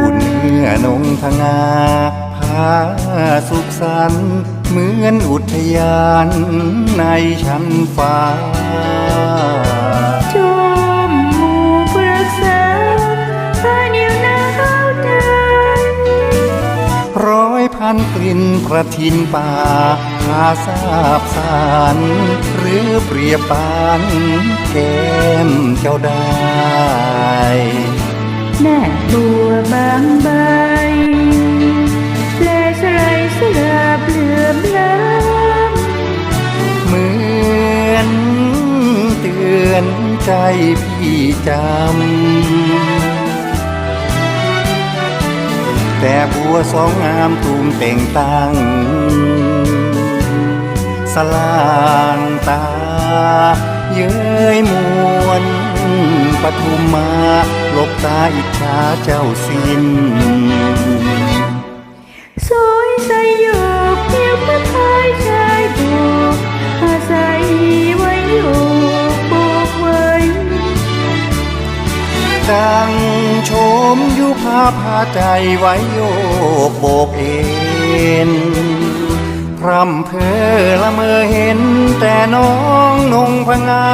อุ่นเมื่อนงทงาพาสุขสันเหมือนอุทยานในชั้นฟ้าจมมูเปลือกสาวพาเดียวนาเข้าใจร้อยพันกลิ่นประทินป่าพาทราบสารหรือเปรียบปานแก้มเจ้าได้ แม่บัวบางใบแลสไลสลาบเหลือบล้เหมือนเตือนใจพี่จำ แต่บัวสองงามตูมเต่งตังสลางตา เย้ยมวน ปทุมมาหลบตาอิจฉาเจ้าสิ้นสวยใสโยกเพียงมาพายชายโบกอาศัยไว้โยกโบกไว้ดังชมอยู่ภาพาใจไว้โยกโบกเอ็นพรำเพอละเมอเห็นแต่น้องนงพงา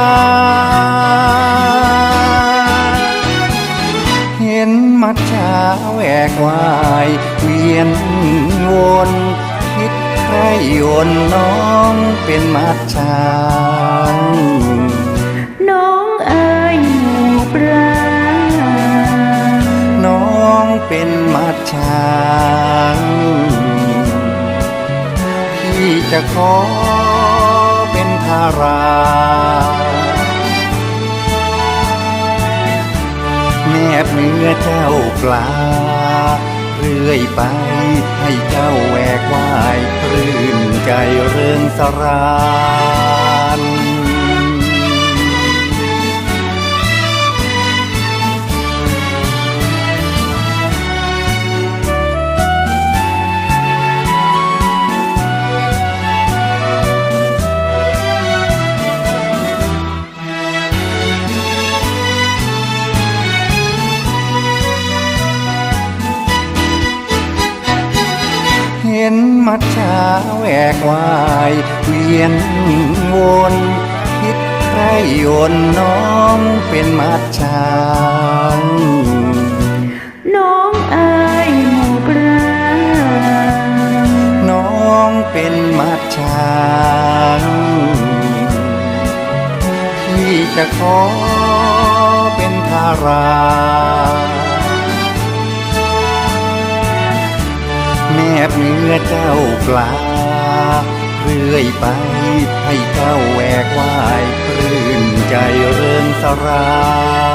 ยนวนคิดใครโยนน้องเป็นมัดชาน้องเอ๋ยหมู่ปราน้องเป็นมัดช้างที่จะขอเป็นทาราแนบเนื้อเจ้าปลา อยไป ให้เจ้าแหวกว่ายคลื่นใจเริงสรา มัดชาแหวกวาย เวียนวนคิดใครโยนน้องเป็นมัดชางน้องเอ๋ยหมู่ปราน้องเป็นมัดชางที่จะขอเป็นทารา เนื้อเจ้าปลา เรื่อยไปให้เจ้าแหวกว่ายคลื่นใจเริงสรา